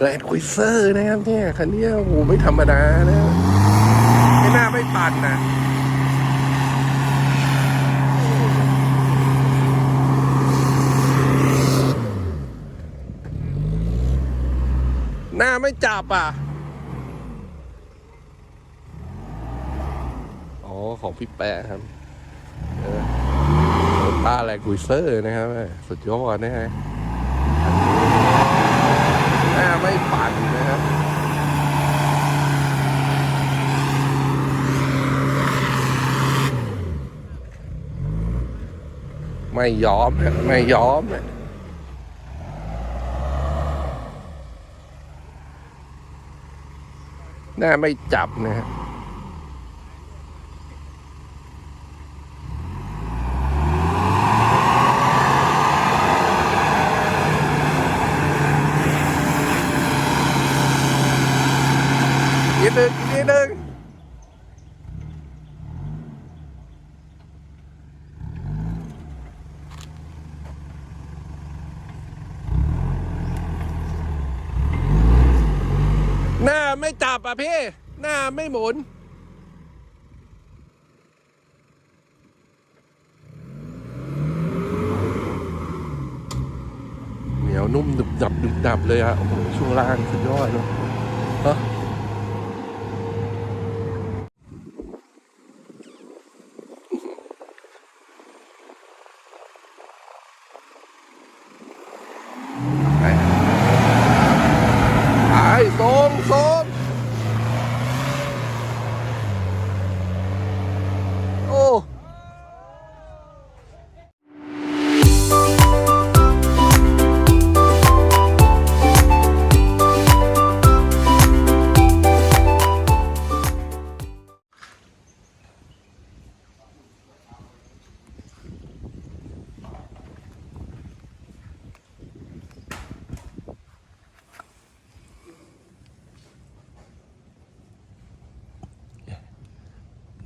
แรดคุยเซอร์นะครับเนี่ยคันนี้โอ้โหไม่ธรรมดานะ ไม่น่าไม่ปั่นนะหน้าไม่จับอะ อ๋อ ของพี่แปะครับต้าแรดคุยเซอร์นะครับ สุดยอดนะฮะ หน้าไม่ปั่นนะครับไม่ยอมนะไม่ยอมนะหน้าไม่จับนะฮะ นิดนึงอีกนิดนึงหน้าไม่จับอะพี่ หน้าไม่หมุน เหนียวนุ่มดึบดับดึบดับเลยอะโอ้โหช่วงล่างสุดยอดเลยฮะ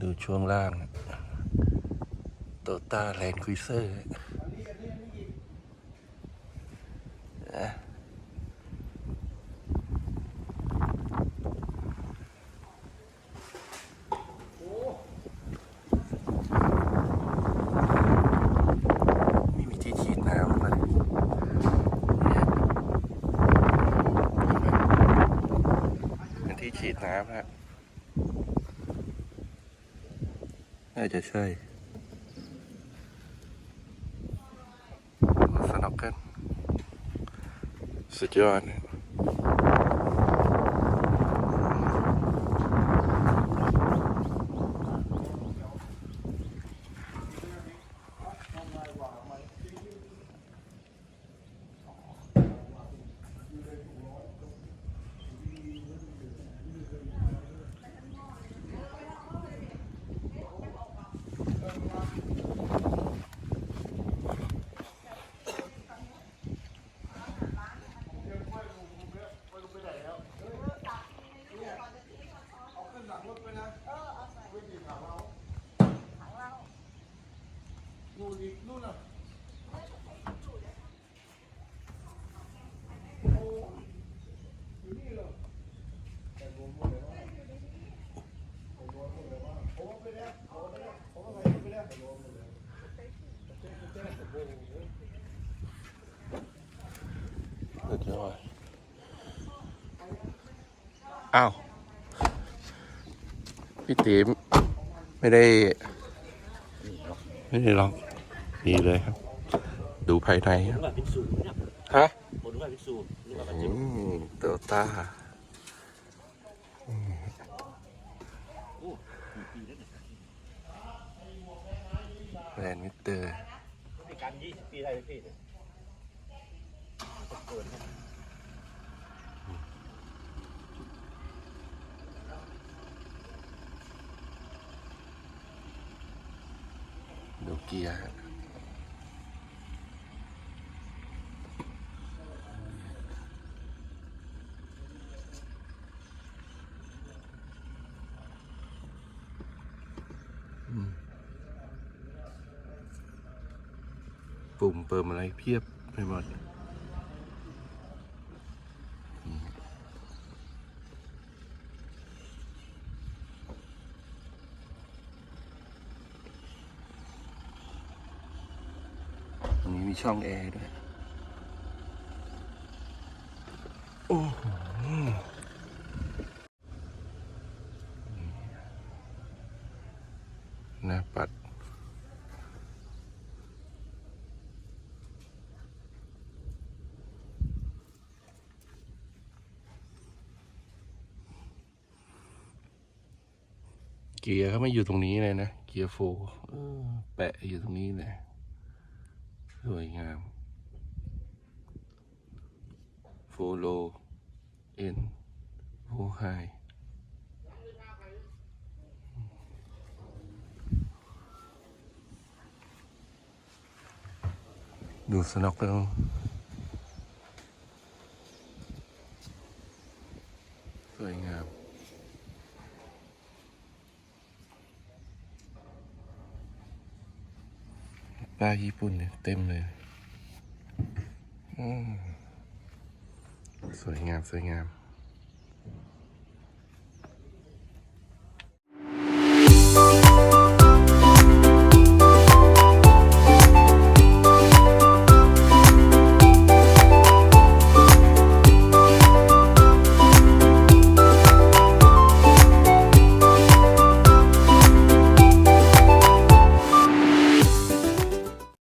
ดูช่วงล่างโตต้าแลนด์ควิเซอร์ไม่มีที่ฉีดน้ำเลยเป็นที่ฉีดน้ำฮะ น่าจะใช่สนุกกันสุดยอด เนี่ยสุดยอดอ้าวพี่ติ๋มไม่ได้ ไม่ได้ลอง ดีเลยครับ ดูภายในครับแบบพิกซูเนี่ยฮะผมดูแบบพิกซูนี่แบบอืมโตต้าแบรนด์มิเตอร์ในการยี่สิบปีได้เลยพี่เนี่ยเกินดูเกียร์ ปุ่มเปิมอะไรเพียบไปหมดตรงนี้มีช่องแอร์ด้วย โอ้ เกียร์เขาไม่อยู่ตรงนี้เลยนะ เกียร์โฟร์แปะอยู่ตรงนี้เลยสวยงามโฟโลเอ็นโฟไฮดูสน็อกแล้วสวยงาม ป้าญี่ปุ่นเนี่ยเต็มเลยอืมสวยงาม สวยงาม